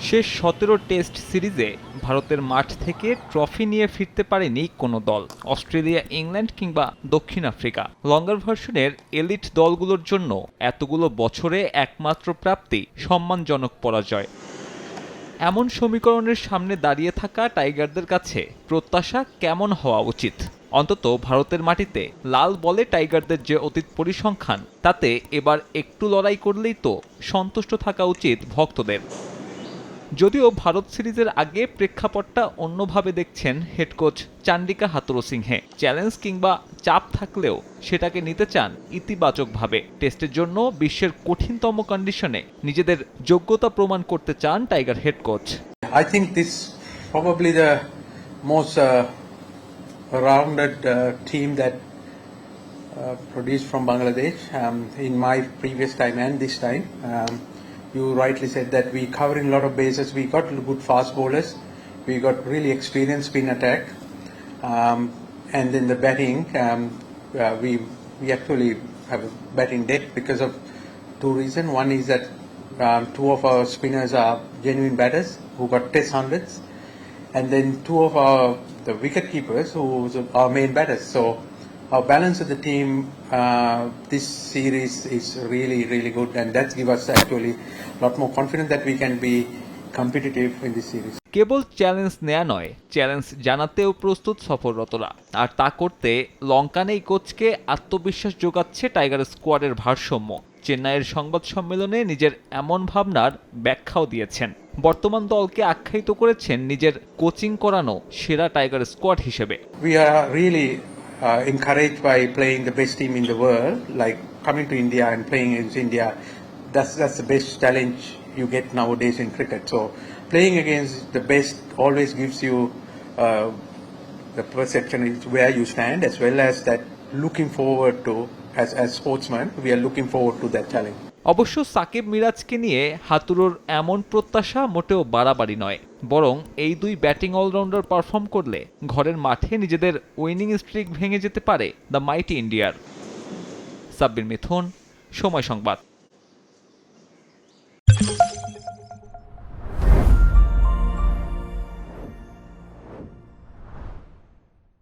শেষ সতেরো টেস্ট সিরিজে ভারতের মাঠ থেকে ট্রফি নিয়ে ফিরতে পারেনি কোনো দল, অস্ট্রেলিয়া, ইংল্যান্ড কিংবা দক্ষিণ আফ্রিকা। লঙ্গার ভার্সনের এলিট দলগুলোর জন্য এতগুলো বছরে একমাত্র প্রাপ্তি সম্মানজনক পরাজয়। এমন সমীকরণের সামনে দাঁড়িয়ে থাকা টাইগারদের কাছে প্রত্যাশা কেমন হওয়া উচিত? অন্তত ভারতের মাটিতে লাল বলে টাইগারদের যে অতীত পরিসংখ্যান, তাতে এবার একটু লড়াই করলেই তো সন্তুষ্ট থাকা উচিত ভক্তদের। যদিও ভারত সিরিজের আগে প্রেক্ষাপটটা অন্যভাবে দেখছেন head coach Chandika Hathuru Singhe. Challenge কিংবা চাপ থাকলেও সেটাকে নিতে চান ইতিবাচকভাবে। টেস্টের জন্য বিশ্বের কঠিনতম কন্ডিশনে নিজেদের যোগ্যতা প্রমাণ করতে চান tiger head coach I think this probably the most uh, rounded uh, team that uh, produced from Bangladesh um, in my previous you rightly said that we covering a lot of bases. We got good fast bowlers. We got really experienced spin attack, um, and then the batting. Um, uh, we we actually have a batting depth because of two reasons. One is that um, two of our spinners are genuine batters who got test hundreds, and then two of our the wicket keepers who are main batters. So our balance of the team uh, this series is really really good, and that's give us actually a lot more confidence that we can be competitive in this series. কেবল challenge নেয়া নয় challenge জানাতেও প্রস্তুত সফররতরা। আর তা করতে লঙ্কানেই কোচকে আত্মবিশ্বাস যোগাচ্ছে tiger স্কোয়াডের ভারসাম্য। চেন্নাইয়ের সংবাদ সম্মেলনে নিজের এমন ভাবনার ব্যাখ্যাও দিয়েছেন। বর্তমান দলকে আখ্যায়িত করেছেন নিজের কোচিং করানো সেরা টাইগার স্কোয়াড হিসেবে। We are really uh, encouraged by playing the best team in the world, like coming to India and playing against India. That's that's the best challenge you get nowadays in cricket. So playing against the best always gives you uh, the perception is where you stand, as well as that looking forward to as as sportsmen, we are looking forward to that challenge. অবশ্য সাকিব মিরাজকে নিয়ে হাতুরোর এমন প্রত্যাশা মোটেও বাড়াবাড়ি নয়, বরং এই দুই ব্যাটিং অলরাউন্ডার পারফর্ম করলে ঘরের মাঠে নিজেদের উইনিং স্ট্রিক ভেঙে যেতে পারে দ্য মাইটি ইন্ডিয়ার। সাব্বির মিথুন, সময় সংবাদ।